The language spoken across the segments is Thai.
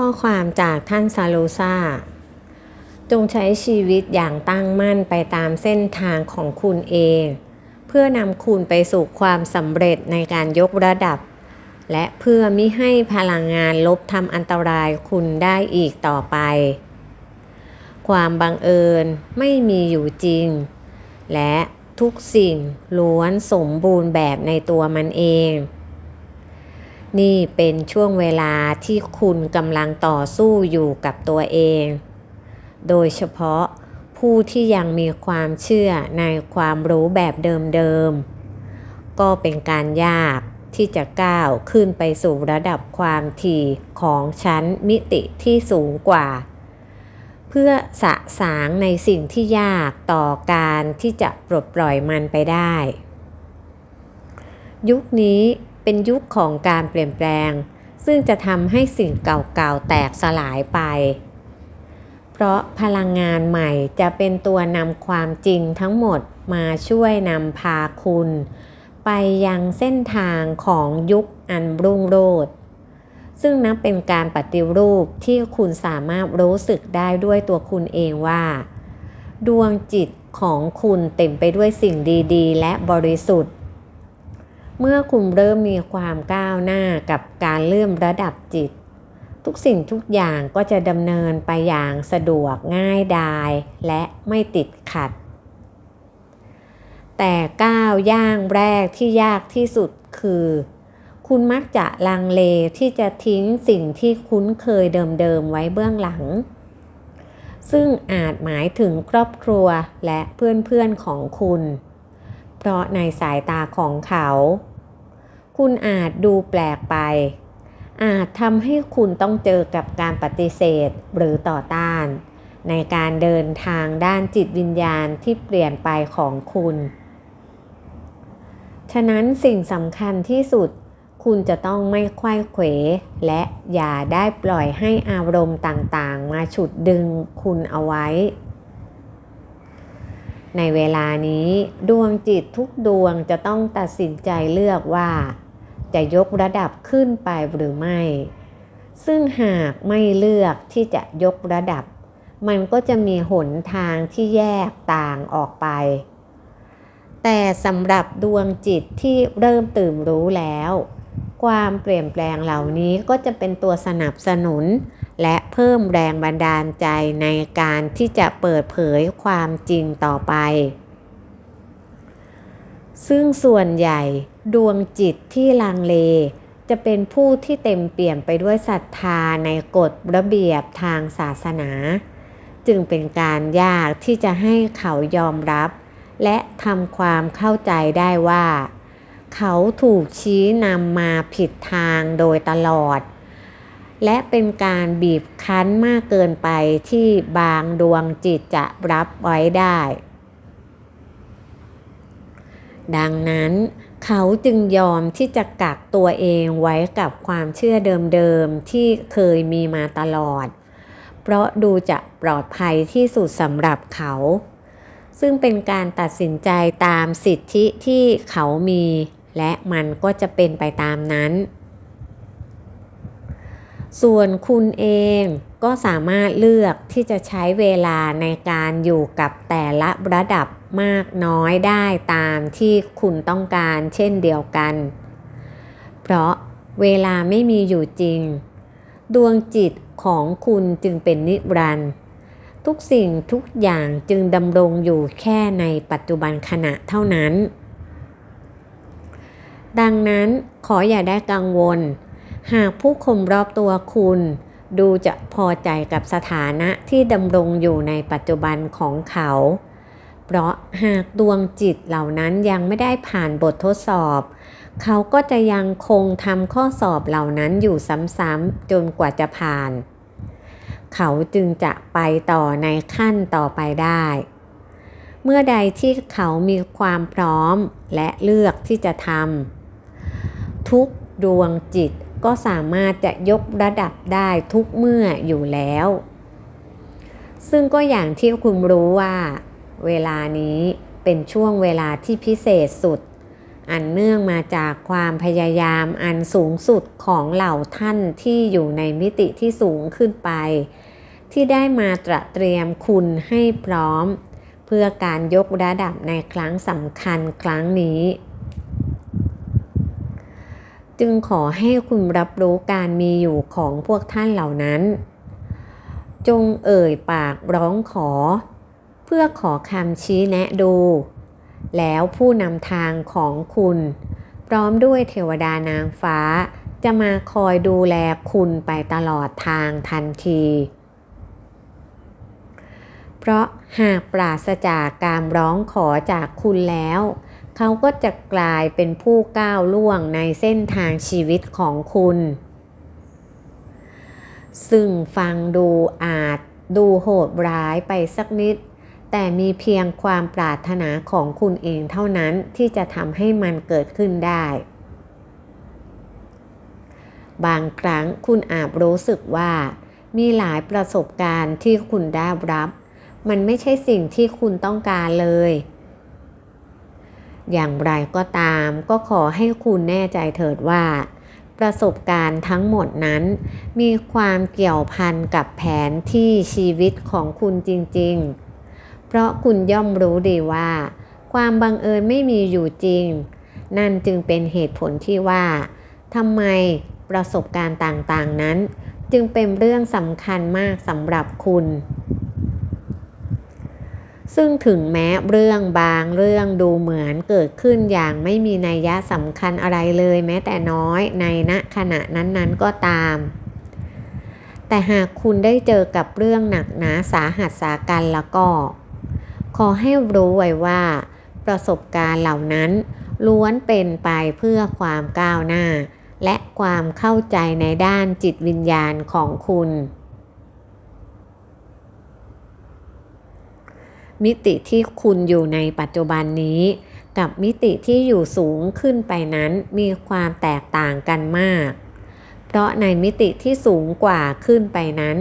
ข้อความจากท่านซาลูซาจงใช้ชีวิตอย่างตั้งมั่นไปตามเส้นทางของคุณเอง เพื่อนำคุณไปสู่ความสำเร็จในการยกระดับ และเพื่อมิให้พลังงานลบทำอันตรายคุณได้อีกต่อไป ความบังเอิญไม่มีอยู่จริง และทุกสิ่งล้วนสมบูรณ์แบบในตัวมันเอง นี่เป็นช่วงเวลาที่คุณกำลังต่อสู้อยู่กับตัวเอง โดยเฉพาะผู้ที่ยังมีความเชื่อในความรู้แบบเดิมๆ ก็เป็นการยากที่จะก้าวขึ้นไปสู่ระดับความถี่ของชั้นมิติที่สูงกว่า เพื่อสะสางในสิ่งที่ยากต่อการที่จะปลดปล่อยมันไปได้ ยุคนี้ เป็นยุคของการเปลี่ยนแปลง ซึ่งจะทำให้สิ่งเก่าๆแตกสลายไป เพราะพลังงานใหม่จะเป็นตัวนำความจริงทั้งหมดมาช่วยนำพาคุณ ไปยังเส้นทางของยุคอันรุ่งโรจน์ซึ่งนับเป็นการปฏิรูปที่คุณสามารถรู้สึกได้ด้วยตัวคุณเองว่า ดวงจิตของคุณเต็มไปด้วยสิ่งดีๆ และบริสุทธิ์ เมื่อคุณเริ่มมีความก้าวหน้ากับการเลื่มระดับจิต ทุกสิ่งทุกอย่างก็จะดำเนินไปอย่างสะดวกง่ายดาย และไม่ติดขัด แต่ก้าวย่างแรกที่ยากที่สุดคือ คุณมักจะลังเลที่จะทิ้งสิ่งที่คุ้นเคยเดิมๆไว้เบื้องหลัง ซึ่งอาจหมายถึงครอบครัวและเพื่อนๆของคุณ เพราะในสายตาของเขา คุณอาจดูแปลกไป อาจทำให้คุณต้องเจอกับการปฏิเสธหรือต่อต้าน ในการเดินทางด้านจิตวิญญาณที่เปลี่ยนไปของคุณ ฉะนั้นสิ่งสำคัญที่สุดคุณจะต้องไม่ควยเขวและอย่าได้ปล่อยให้อารมณ์ต่างๆ มาฉุดดึงคุณเอาไว้ ในเวลานี้ดวงจิตทุกดวงจะต้องตัดสินใจเลือกว่า จะยกระดับขึ้นไปหรือไม่ ซึ่งหากไม่เลือกที่จะยกระดับ มันก็จะมีหนทางที่แยกต่างออกไป แต่สำหรับดวงจิตที่เริ่มตื่นรู้แล้ว ความเปลี่ยนแปลงเหล่านี้ก็จะเป็นตัวสนับสนุน และเพิ่มแรงบันดาลใจในการที่จะเปิดเผยความจริงต่อไป ซึ่งส่วนใหญ่ดวงจิตที่ลังเล จะเป็นผู้ที่เต็มเปี่ยมไปด้วยศรัทธาในกฎระเบียบทางศาสนา จึงเป็นการยากที่จะให้เขายอมรับ และทำความเข้าใจได้ว่า เขาถูกชี้นำมาผิดทางโดยตลอด และเป็นการบีบคั้นมากเกินไปที่บางดวงจิตจะรับไว้ได้ ดังนั้นเขาจึงยอมที่จะกักตัวเองไว้กับความเชื่อเดิมๆที่เคยมีมาตลอด เพราะดูจะปลอดภัยที่สุดสำหรับเขา ซึ่งเป็นการตัดสินใจตามสิทธิที่เขามี และมันก็จะเป็นไปตามนั้น ส่วนคุณเองก็สามารถเลือกที่จะใช้เวลาในการอยู่กับแต่ละระดับมากน้อยได้ตามที่คุณต้องการเช่นเดียวกัน เพราะเวลาไม่มีอยู่จริง ดวงจิตของคุณจึงเป็นนิรันดร์ทุกสิ่งทุกอย่างจึงดำรงอยู่แค่ในปัจจุบันขณะเท่านั้น ดังนั้นขออย่าได้กังวล หากผู้คนรอบตัวคุณ ดูจะพอใจกับสถานะที่ดำรงอยู่ในปัจจุบันของเขา เพราะหากดวงจิตเหล่านั้นยังไม่ได้ผ่านบททดสอบ เขาก็จะยังคงทำข้อสอบเหล่านั้นอยู่ซ้ำๆจนกว่าจะผ่าน เขาจึงจะไปต่อในขั้นต่อไปได้เมื่อใดที่เขามีความพร้อมและเลือกที่จะทำ ทุกดวงจิตก็สามารถจะยกระดับได้ทุกเมื่ออยู่แล้ว ซึ่งก็อย่างที่คุณรู้ว่า เวลานี้เป็นช่วงเวลาที่พิเศษสุด อันเนื่องมาจากความพยายามอันสูงสุดของเหล่าท่านที่อยู่ในมิติที่สูงขึ้นไป ที่ได้มาตระเตรียมคุณให้พร้อม เพื่อการยกระดับในครั้งสำคัญครั้งนี้ จึงขอให้คุณรับรู้การมีอยู่ของพวกท่านเหล่านั้น จงเอ่ยปากร้องขอ เพื่อขอคำชี้แนะดู แล้วผู้นำทางของคุณ พร้อมด้วยเทวดานางฟ้า จะมาคอยดูแลคุณไปตลอดทางทันที เพราะหากปราศจากการร้องขอจากคุณแล้ว เขาก็จะกลายเป็นผู้ก้าวล่วงในเส้นทางชีวิตของคุณ ซึ่งฟังดูอาจดูโหดร้ายไปสักนิด แต่มีเพียงความปรารถนาของคุณเองเท่านั้นที่จะทำให้มันเกิดขึ้นได้ บางครั้งคุณอาจรู้สึกว่า มีหลายประสบการณ์ที่คุณได้รับ มันไม่ใช่สิ่งที่คุณต้องการเลย อย่างไรก็ตามก็ขอให้คุณแน่ใจเถิดว่า ประสบการณ์ทั้งหมดนั้น มีความเกี่ยวพันกับแผนที่ชีวิตของคุณจริง ๆ เพราะคุณย่อมรู้ดีว่า ความบังเอิญไม่มีอยู่จริง นั่นจึงเป็นเหตุผลที่ว่าทำไมประสบการณ์ต่างๆนั้น จึงเป็นเรื่องสำคัญมากสำหรับคุณ ซึ่งถึงแม้เรื่องบางเรื่องดูเหมือนเกิดขึ้นอย่างไม่มีนัยยะสำคัญอะไรเลยแม้แต่น้อยในณขณะนั้นๆก็ตาม แต่หากคุณได้เจอกับเรื่องหนักหนาสาหัสสากันแล้วก็ ขอให้รู้ไว้ว่า ประสบการณ์เหล่านั้น ล้วนเป็นไปเพื่อความก้าวหน้า และความเข้าใจในด้านจิตวิญญาณของคุณ มิติที่คุณอยู่ในปัจจุบันนี้ กับมิติที่อยู่สูงขึ้นไปนั้นมีความแตกต่างกันมาก เพราะในมิติที่สูงกว่าขึ้นไปนั้น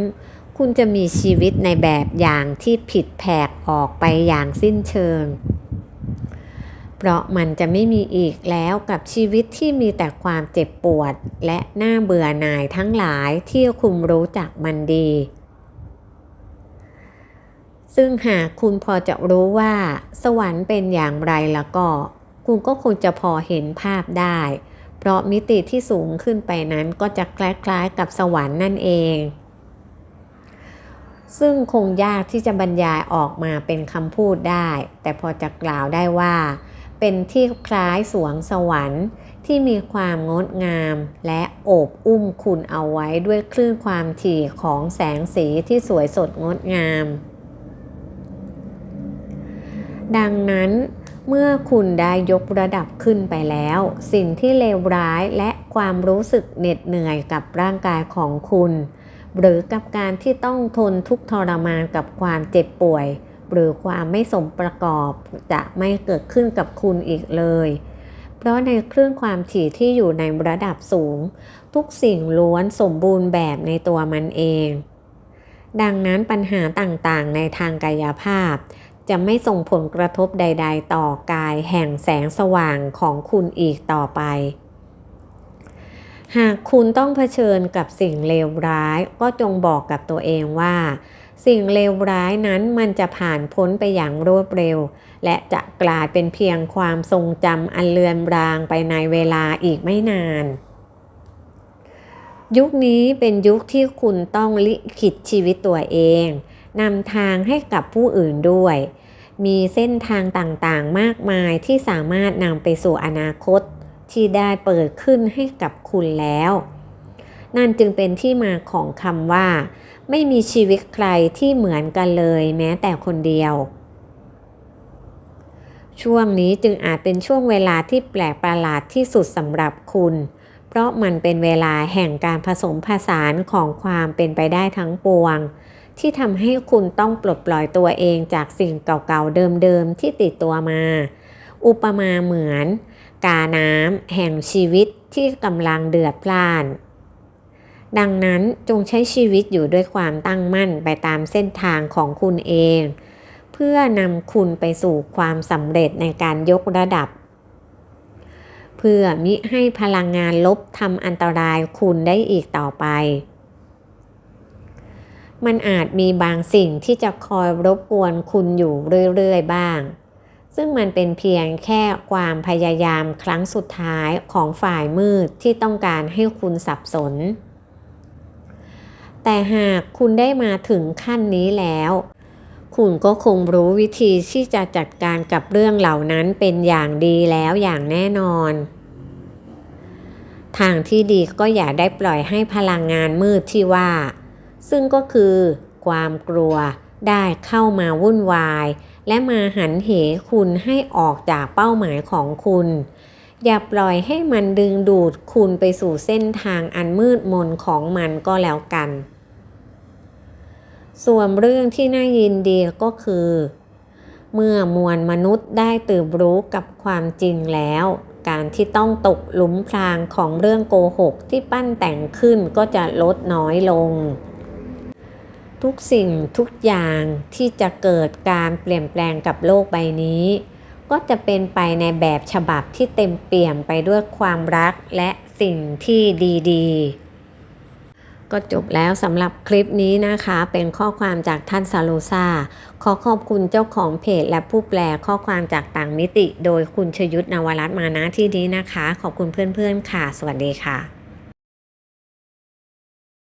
คุณจะมีชีวิตในแบบอย่างที่ผิดแผกออกไปอย่างสิ้นเชิง เพราะมันจะไม่มีอีกแล้วกับชีวิตที่มีแต่ความเจ็บปวด และน่าเบื่อหน่ายทั้งหลายที่คุณรู้จักมันดี ซึ่งหากคุณพอจะรู้ว่า สวรรค์เป็นอย่างไรแล้วก็ คุณก็คงจะพอเห็นภาพได้ เพราะมิติที่สูงขึ้นไปนั้นก็จะคล้ายๆกับสวรรค์นั่นเอง ซึ่งคงยากที่จะบรรยายออกมาเป็นคำพูดได้ แต่พอจะกล่าวได้ว่า เป็นที่คล้ายสวงสวรรค์ที่มีความงดงามและโอบอุ้มคุณเอาไว้ด้วยคลื่นความถี่ของแสงสีที่สวยสดงดงาม ดังนั้นเมื่อคุณได้ยกระดับขึ้นไปแล้ว สิ่งที่เลวร้ายและความรู้สึกเหน็ดเหนื่อยกับร่างกายของคุณ หรือกับการที่ต้องทนทุกข์ทรมานกับความเจ็บป่วย หรือความไม่สมประกอบจะไม่เกิดขึ้นกับคุณอีกเลย เพราะในเครื่องความถี่ที่อยู่ในระดับสูง ทุกสิ่งล้วนสมบูรณ์แบบในตัวมันเอง ดังนั้นปัญหาต่างๆ ในทางกายภาพ จะไม่ส่งผลกระทบใด ๆ ต่อกายแห่งแสงสว่างของคุณอีกต่อไป หากคุณต้องเผชิญกับสิ่งเลวร้ายก็จงบอกกับตัวเองว่า สิ่งเลวร้ายนั้นมันจะผ่านพ้นไปอย่างรวดเร็ว และจะกลายเป็นเพียงความทรงจำอันเลือนรางไปในเวลาอีกไม่นานยุคนี้เป็นยุคที่คุณต้องลิขิตชีวิตตัวเอง นำทางให้กับผู้อื่นด้วย มีเส้นทางต่างๆมากมายที่สามารถนำไปสู่อนาคต ที่ได้เปิดขึ้นให้กับคุณแล้ว นั่นจึงเป็นที่มาของคำว่า ไม่มีชีวิตใครที่เหมือนกันเลยแม้แต่คนเดียวช่วงนี้จึงอาจเป็นช่วงเวลาที่แปลกประหลาดที่สุดสำหรับคุณ เพราะมันเป็นเวลาแห่งการผสมผสานของความเป็นไปได้ทั้งปวง ที่ทำให้คุณต้องปลดปล่อยตัวเองจากสิ่งเก่าๆเดิมๆที่ติดตัวมา อุปมาเหมือน กาน้ำแห่งชีวิตที่กำลังเดือดพล่าน ดังนั้นจงใช้ชีวิตอยู่ด้วยความตั้งมั่นไปตามเส้นทางของคุณเอง เพื่อนำคุณไปสู่ความสำเร็จในการยกระดับ เพื่อมิให้พลังงานลบทำอันตรายคุณได้อีกต่อไป มันอาจมีบางสิ่งที่จะคอยรบกวนคุณอยู่เรื่อยๆบ้าง ซึ่งมันเป็นเพียงแค่ความพยายามครั้งสุดท้ายของฝ่ายมืดที่ต้องการให้คุณสับสน แต่หากคุณได้มาถึงขั้นนี้แล้ว คุณก็คงรู้วิธีที่จะจัดการกับเรื่องเหล่านั้นเป็นอย่างดีแล้วอย่างแน่นอนทางที่ดีก็อย่าได้ปล่อยให้พลังงานมืดที่ว่า ซึ่งก็คือความกลัวได้เข้ามาวุ่นวาย และมาหันเหคุณให้ออกจากเป้าหมายของคุณ อย่าปล่อยให้มันดึงดูดคุณไปสู่เส้นทางอันมืดมนของมันก็แล้วกัน ส่วนเรื่องที่น่ายินดีก็คือ เมื่อมวลมนุษย์ได้ตื่นรู้กับความจริงแล้ว การที่ต้องตกหลุมพรางของเรื่องโกหกที่ปั้นแต่งขึ้นก็จะลดน้อยลง ทุกสิ่งทุกอย่างที่จะเกิดการเปลี่ยนแปลงกับโลกใบนี้ ก็จะเป็นไปในแบบฉบับที่เต็มเปี่ยมไปด้วยความรักและสิ่งที่ดีๆ ก็จบแล้วสำหรับคลิปนี้นะคะ เป็นข้อความจากท่านซาโลซาขอขอบคุณเจ้าของเพจและผู้แปลข้อความจากต่างมิติ โดยคุณชยุทธนวรัตน์มานะที่นี้นะคะ ขอบคุณเพื่อนๆค่ะ สวัสดีค่ะ